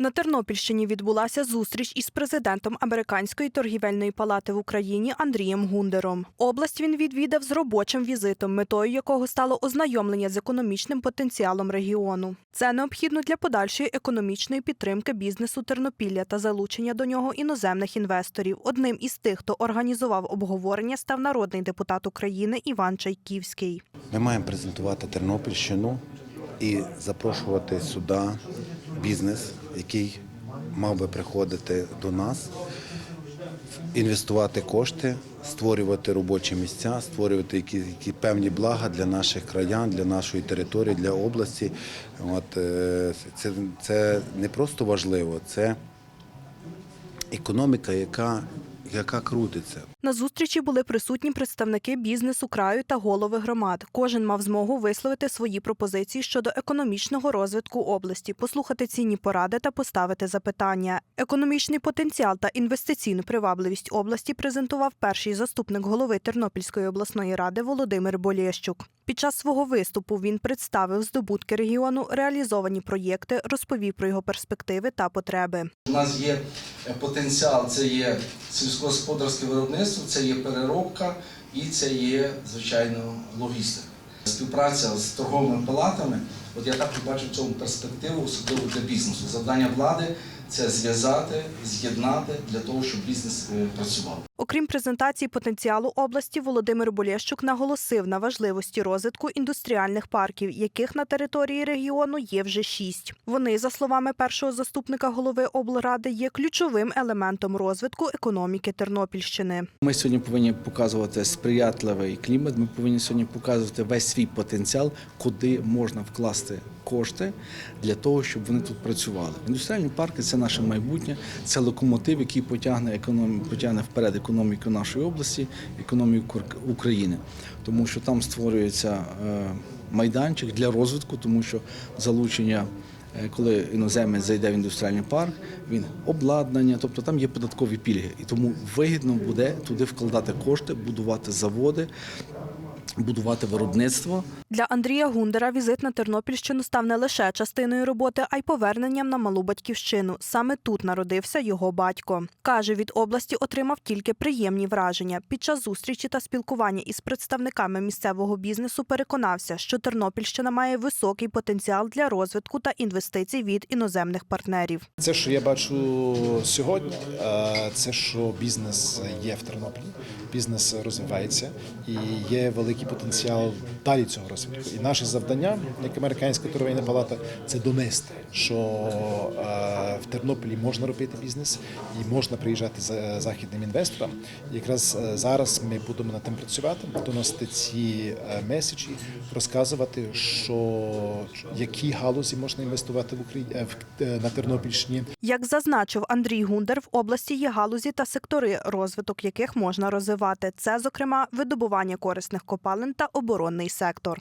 На Тернопільщині відбулася зустріч із президентом Американської торгівельної палати в Україні Андрієм Гундером. Область він відвідав з робочим візитом, метою якого стало ознайомлення з економічним потенціалом регіону. Це необхідно для подальшої економічної підтримки бізнесу Тернопілля та залучення до нього іноземних інвесторів. Одним із тих, хто організував обговорення, став народний депутат України Іван Чайківський. Ми маємо презентувати Тернопільщину і запрошувати сюди бізнес, який мав би приходити до нас, інвестувати кошти, створювати робочі місця, створювати які, які певні блага для наших краян, для нашої території, для області. От, е, це, це не просто важливо, це економіка, яка, яка крутиться. На зустрічі були присутні представники бізнесу краю та голови громад. Кожен мав змогу висловити свої пропозиції щодо економічного розвитку області, послухати цінні поради та поставити запитання. Економічний потенціал та інвестиційну привабливість області презентував перший заступник голови Тернопільської обласної ради Володимир Болєщук. Під час свого виступу він представив здобутки регіону, реалізовані проєкти, розповів про його перспективи та потреби. У нас є потенціал, це є сільськогосподарське виробництво, це є переробка і це є, звичайно, логістика. Співпраця з торговими палатами, от я також бачу в цьому перспективу, особливо для бізнесу. Завдання влади це зв'язати, з'єднати для того, щоб бізнес е, працював. Окрім презентації потенціалу області, Володимир Болєщук наголосив на важливості розвитку індустріальних парків, яких на території регіону є вже шість. Вони, за словами першого заступника голови облради, є ключовим елементом розвитку економіки Тернопільщини. Ми сьогодні повинні показувати сприятливий клімат. Ми повинні сьогодні показувати весь свій потенціал, куди можна вкласти кошти для того, щоб вони тут працювали. Індустріальні парки це наше майбутнє, це локомотив, який потягне економ... потягне вперед економіку нашої області, економіку України, тому що там створюється е, майданчик для розвитку, тому що залучення. Е, Коли іноземець зайде в індустріальний парк, він обладнання, тобто там є податкові пільги, і тому вигідно буде туди вкладати кошти, будувати заводи, будувати виробництво. Для Андрія Гундера візит на Тернопільщину став не лише частиною роботи, а й поверненням на малу батьківщину. Саме тут народився його батько. Каже, від області отримав тільки приємні враження. Під час зустрічі та спілкування із представниками місцевого бізнесу переконався, що Тернопільщина має високий потенціал для розвитку та інвестицій від іноземних партнерів. Це, що я бачу сьогодні, е, це що бізнес є в Тернополі, бізнес розвивається і є великий потенціал далі цього розвитку. І наше завдання, як американська торговельна палата, це донести, що е, в Тернополі можна робити бізнес і можна приїжджати за західним інвесторам. І якраз е, зараз ми будемо над тим працювати, доносити ці е, меседжі, розказувати, що які галузі можна інвестувати в Україні на Тернопільщині. Як зазначив Андрій Гундер, в області є галузі та сектори, розвиток яких можна розвивати. Це, зокрема, видобування корисних копалин та оборонний сектор.